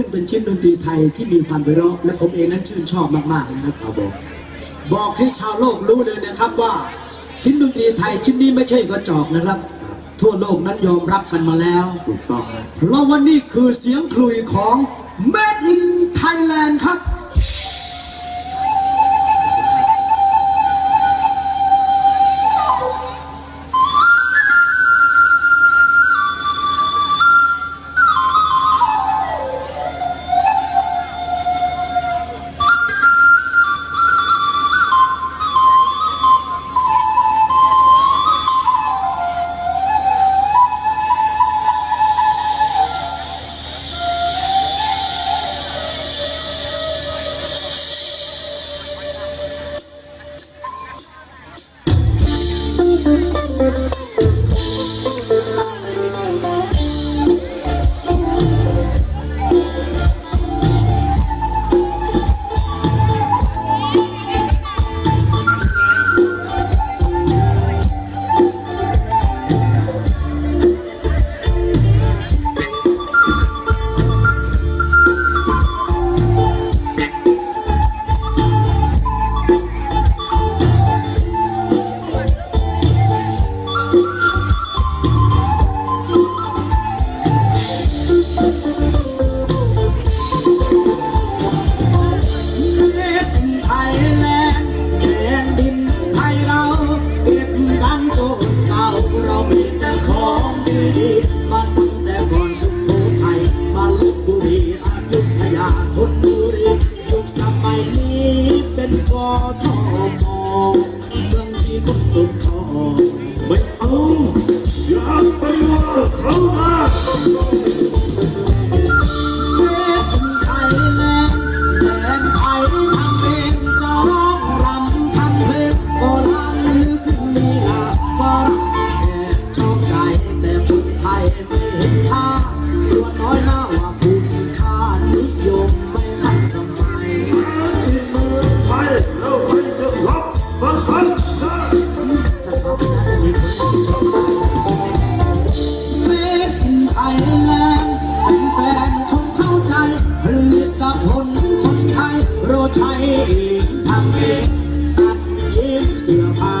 ซึ่งเป็นชิ้นดนตรีไทยที่มีความไพเราะและผมเองนั้นชื่นชอบมากๆเลยนะครับครับผมบอกให้ชาวโลกรู้เลยนะครับว่า ชิ้นดนตรีไทยชิ้นนี้ไม่ใช่กระจอกนะครับ ทั่วโลกนั้นยอมรับกันมาแล้ว ถูกต้องนะเพราะว่านี่คือเสียงคลุยของ Made in Thailand ครับ นเก่าเรามีแต่ของดีๆมาตั้งแต่ก่อนสุโขทัยมาลบบุรีอายุทยาธนบุรียุคสมัยนี้เป็นกทมเมืองที่คนตกทองไม่เอาอย่าไปว่าเขามา ทำให้ตัดเย็บเสื้อผ้า